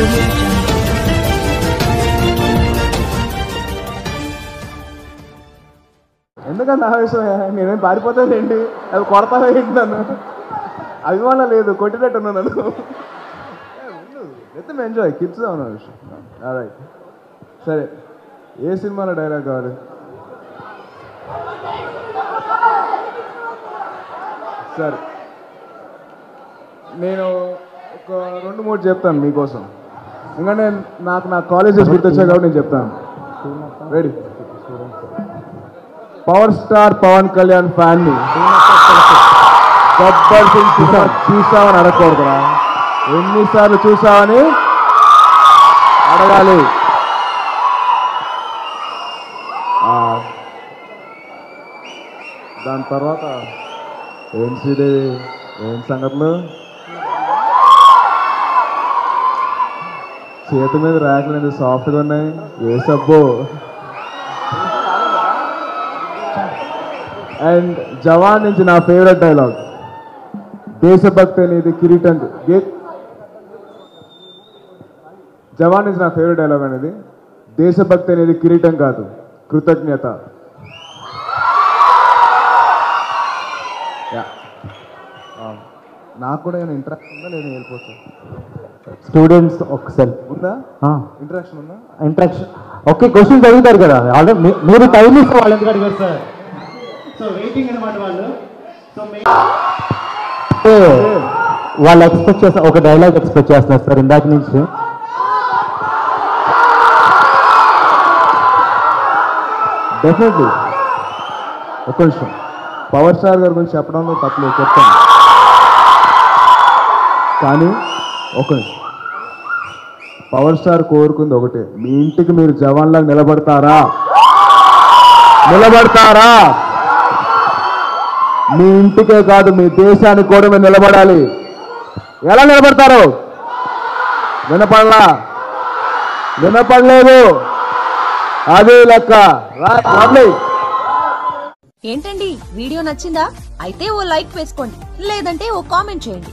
ఎందుకంటే ఎందుకంత ఆవేశం? నేనేం పారిపోతానండి అది కొడతావా నన్ను? అభిమానం లేదు కొట్టినట్టున్నా నన్ను. అయితే ఎంజాయ్ కిడ్స్ అవును రైట్ సరే. ఏ సినిమాలో డైలాగ్ కావాలి? సరే. నేను ఒక రెండు మూడు చెప్తాను మీకోసం. ఎందుకంటే నాకు నా కాలేజెస్ గుర్తొచ్చాయి కాబట్టి నేను చెప్తాను. Ready power star Pavan Kalyan fan Gabbar Singh cinema చూసావని అడగకూడదురా. ఎన్నిసార్లు చూసామని అడగాలి. దాని తర్వాత ఏం శ్రీదేవి ఏం సంగతులు చేతి మీద రాకలేదు సాఫ్ట్గా ఉన్నాయి? ఏ సబ్బో అండ్ జవాన్ నుంచి నా ఫేవరెట్ డైలాగ్ దేశభక్తి అనేది కిరీటం. జవాన్ నుంచి నా ఫేవరెట్ డైలాగ్ అనేది దేశభక్తి అనేది కిరీటం కాదు కృతజ్ఞత. Um, నాకు కూడా ఏమైనా ఇంట్రెస్ట్ ఉందా లేదా వెళ్ళిపోతాను స్టూడెంట్స్ ఒకసారి ఉందా? ఇంట్రాక్షన్ ఉందా? ఇంట్రాక్షన్ ఓకే క్వశ్చన్స్ అడుగుతారు కదా. ఆల్రెడీ మీరు టైం ఇస్తే వాళ్ళు ఎందుకు అడిగారు సార్ సో వెయిటింగ్ అనమాట వాళ్ళు. సో వాళ్ళు ఎక్స్పెక్ట్ చేస్తా ఒక డైలాగ్ ఎక్స్పెక్ట్ చేస్తున్నారు సార్ ఇందాక నుంచి. డెఫినెట్లీ ఒక నిమిషం. పవర్ స్టార్ గారి గురించి చెప్పడంలో తప్పలేదు చెప్తాను. కానీ ఒక పవర్ స్టార్ కోరుకుంది ఒకటే. మీ ఇంటికి మీరు జవాన్లాగా నిలబడతారా? నిలబడతారా? మీ ఇంటికే కాదు మీ దేశానికి కూడా మీరు నిలబడాలి. ఎలా నిలబడతారు? వినపడలా? వినపడలేదు. అదే లెక్క. ఏంటండి? వీడియో నచ్చిందా? అయితే ఓ లైక్ వేసుకోండి. లేదంటే ఓ కామెంట్ చేయండి.